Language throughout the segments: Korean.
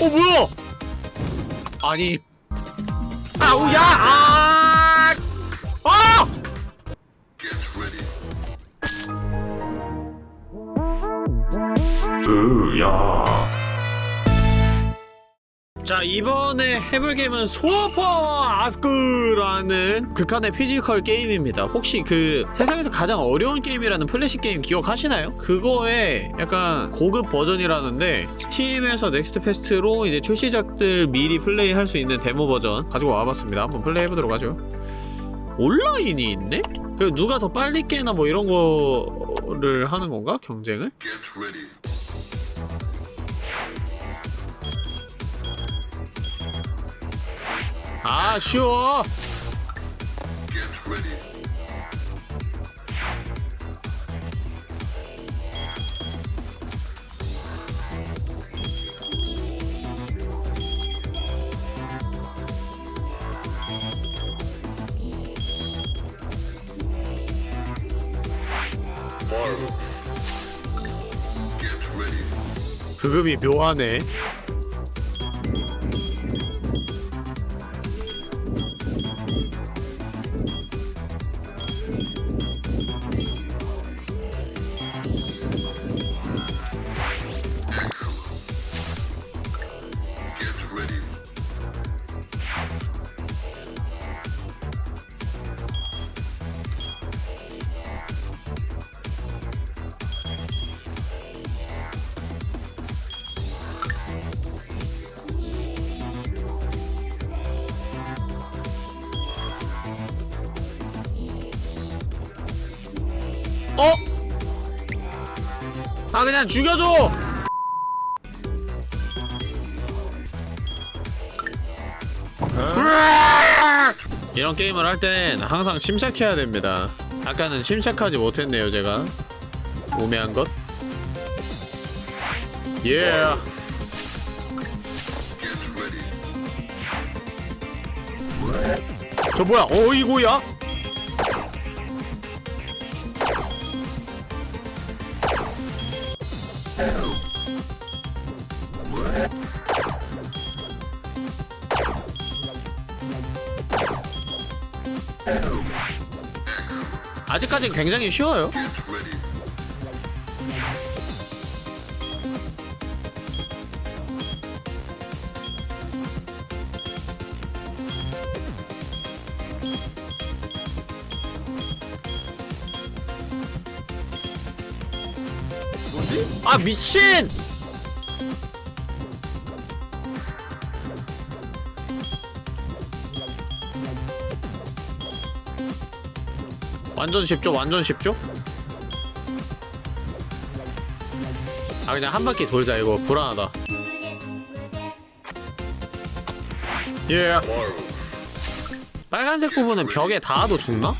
어 뭐야? 아니 아우야 아! 아! 으야 자 이번에 해볼 게임은 소퍼 아스크라는 극한의 피지컬 게임입니다 혹시 그 세상에서 가장 어려운 게임이라는 플래시 게임 기억하시나요? 그거의 약간 고급 버전이라는데 스팀에서 넥스트 페스트로 이제 출시작들 미리 플레이할 수 있는 데모 버전 가지고 와봤습니다 한번 플레이해보도록 하죠 온라인이 있네? 그 누가 더 빨리 깨나 뭐 이런 거를 하는 건가? 경쟁을? 아 쉬워. 그급이 묘하네 어? 아 그냥 죽여줘! 이런 게임을 할땐 항상 침착해야 됩니다. 아까는 침착하지 못했네요, 제가. 우매한 것. 예. 저 뭐야? 어이구야? 아직까진 굉장히 쉬워요. 아 미친! 완전 쉽죠? 완전 쉽죠? 아 그냥 한 바퀴 돌자 이거 불안하다 예 빨간색 부분은 벽에 닿아도 죽나?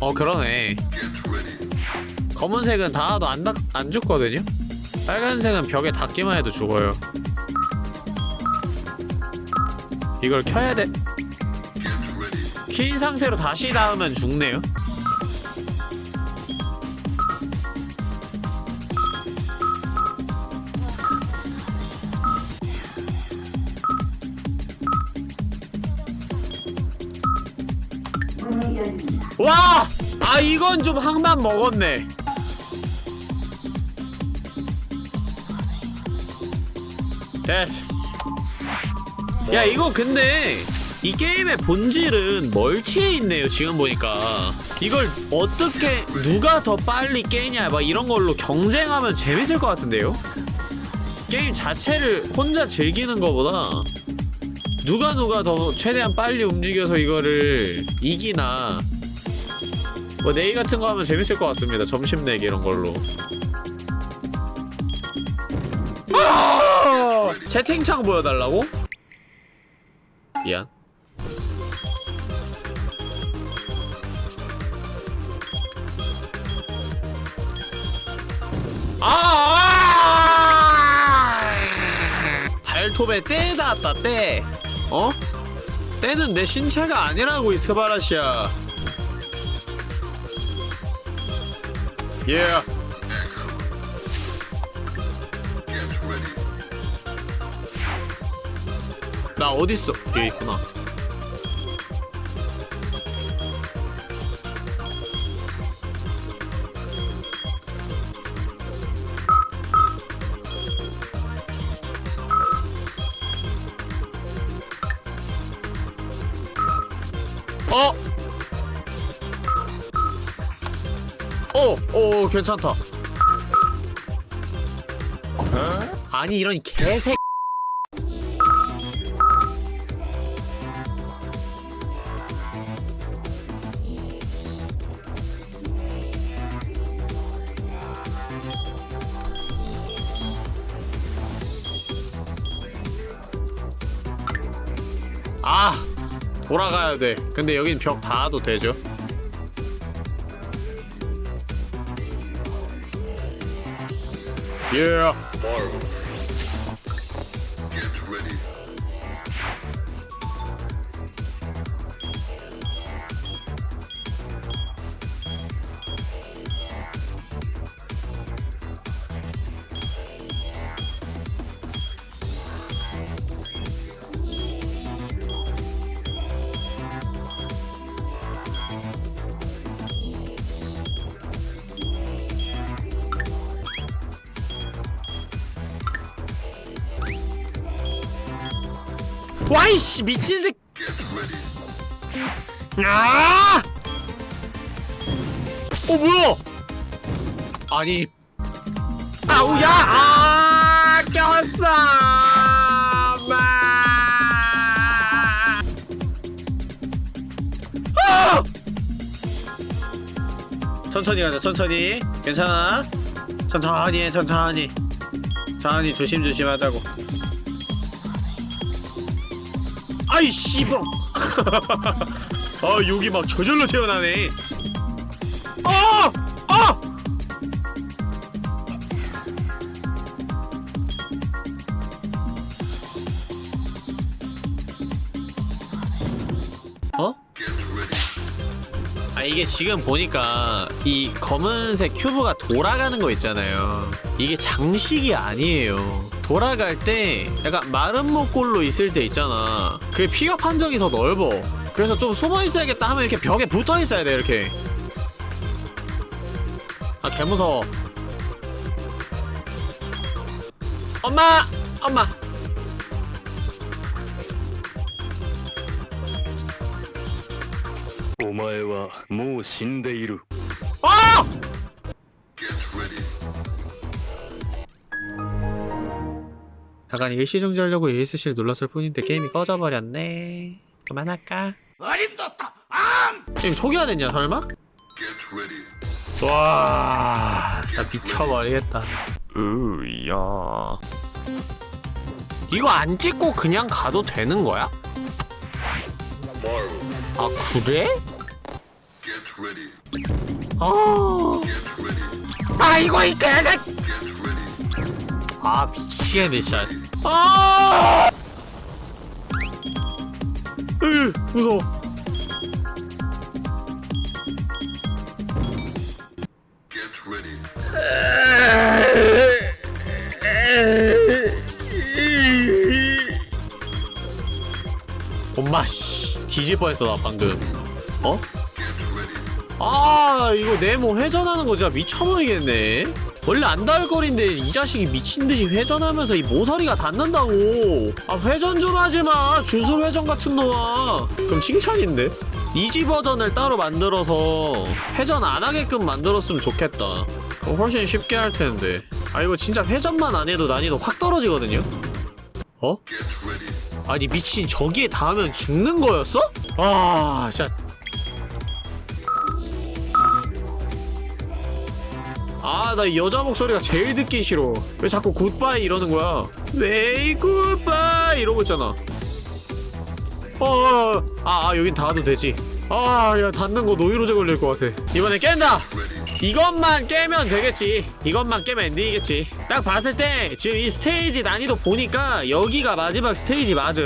어 그러네 검은색은 닿아도 안, 닿, 안 죽거든요? 빨간색은 벽에 닿기만 해도 죽어요 이걸 켜야 돼 킨 상태로 다시 닿으면 죽네요. 와! 아 이건 좀 항만 먹었네. 됐어. 야 이거 근데 이 게임의 본질은 멀티에 있네요 지금 보니까 이걸 어떻게 누가 더 빨리 깨냐 막 이런 걸로 경쟁하면 재밌을 것 같은데요? 게임 자체를 혼자 즐기는 것보다 누가 누가 더 최대한 빨리 움직여서 이거를 이기나 뭐 내일 같은 거 하면 재밌을 것 같습니다 점심 내기 이런 걸로 아! 채팅창 보여달라고? 미안 아! 아! 발톱에 때 닿았다 때. 어? 때는 내 신체가 아니라고 이스바라시야. 예. Yeah. 나 어딨어? 얘 있구나. 어, 어, 괜찮다. 아니 이런 개새. 아 돌아가야 돼. 근데 여긴 벽 닿아도 되죠? 예. 와이씨 미친 새. 아! 어 뭐야? 아니. 아우야! 아 꼈어! 마! 아! 천천히 가자 천천히 괜찮아 천천히 해 천천히 천천히 조심조심 하자고 아이 씨발 아 여기 막 저절로 태어나네 아! 아! 어? 아 이게 지금 보니까 이 검은색 큐브가 돌아가는 거 있잖아요 이게 장식이 아니에요 돌아갈 때 약간 마른 목골로 있을 때 있잖아 그게 피업 한적이 더 넓어 그래서 좀 숨어 있어야겠다 하면 이렇게 벽에 붙어 있어야 돼 이렇게 아 개무서워 엄마! 엄마! 오마에와 모 신데이루 아! 잠깐 일시 정지하려고 ESC를 눌렀을 뿐인데 게임이 꺼져버렸네 그만할까? 어림도없다 암! 게임 초기화 됐냐 설마? 와 진짜 미쳐버리겠다 으야 이거 안 찍고 그냥 가도 되는 거야? 아 그래? 아, 아 이거 이 개새 아 미치겠네 진짜 아! 으, 무서워. 엄마 씨 뒤질 뻔했어 나 방금. 어? 아 이거 네모 회전하는 거 진짜 미쳐버리겠네 원래 안 닿을 거리인데 이 자식이 미친듯이 회전하면서 이 모서리가 닿는다고. 아 회전 좀 하지마. 주술 회전 같은 놈아. 그럼 칭찬인데? 이지 버전을 따로 만들어서 회전 안 하게끔 만들었으면 좋겠다. 그럼 훨씬 쉽게 할 텐데. 아 이거 진짜 회전만 안 해도 난이도 확 떨어지거든요? 어? 아니 미친. 저기에 닿으면 죽는 거였어? 아 진짜 아 나 여자 목소리가 제일 듣기 싫어. 왜 자꾸 굿바이 이러는 거야? 왜 굿바이 이러고 있잖아. 어 아 아, 여긴 닿아도 되지. 아 야 닿는 거 노이로제 걸릴 것 같아. 이번에 깬다. 이것만 깨면 되겠지. 이것만 깨면 엔딩이겠지. 딱 봤을 때 지금 이 스테이지 난이도 보니까 여기가 마지막 스테이지 맞아.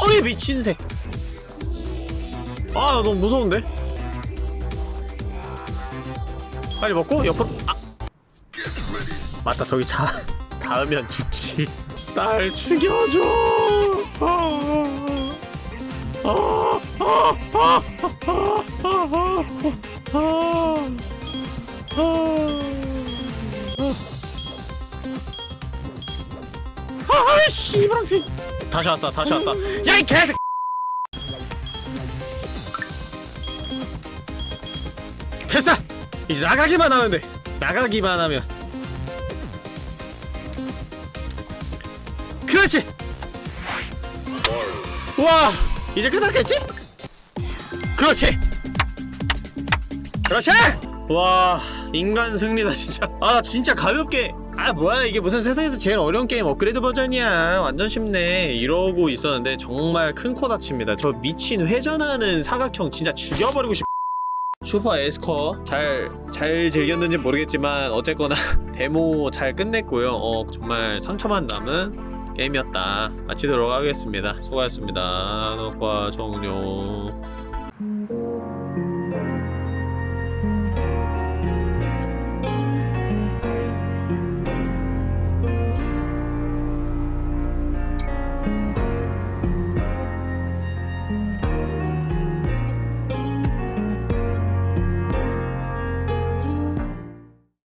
어이 미친 새 아 나 너무 무서운데 빨리 먹고 옆으로 아 맞다 저기 자 닿으면 죽지 날 죽여줘. 아, 아, 아, 아, 아, 아, 아, 아, 아, 씨발한테 다시 왔다, 다시 왔다. 야, 이 개새. 됐어. 이제 나가기만 하면 돼. 나가기만 하면. 그렇지. 와, 이제 끝났겠지? 그렇지. 그렇지. 와, 인간 승리다 진짜. 아, 진짜 가볍게. 아, 뭐야 이게 무슨 세상에서 제일 어려운 게임 업그레이드 버전이야. 완전 쉽네. 이러고 있었는데 정말 큰 코 다칩니다. 저 미친 회전하는 사각형 진짜 죽여버리고 싶. 슈퍼 에스커 잘 잘 즐겼는지 모르겠지만 어쨌거나 데모 잘 끝냈고요. 어 정말 상처만 남은 게임이었다. 마치도록 하겠습니다. 수고하셨습니다. 녹화 종료.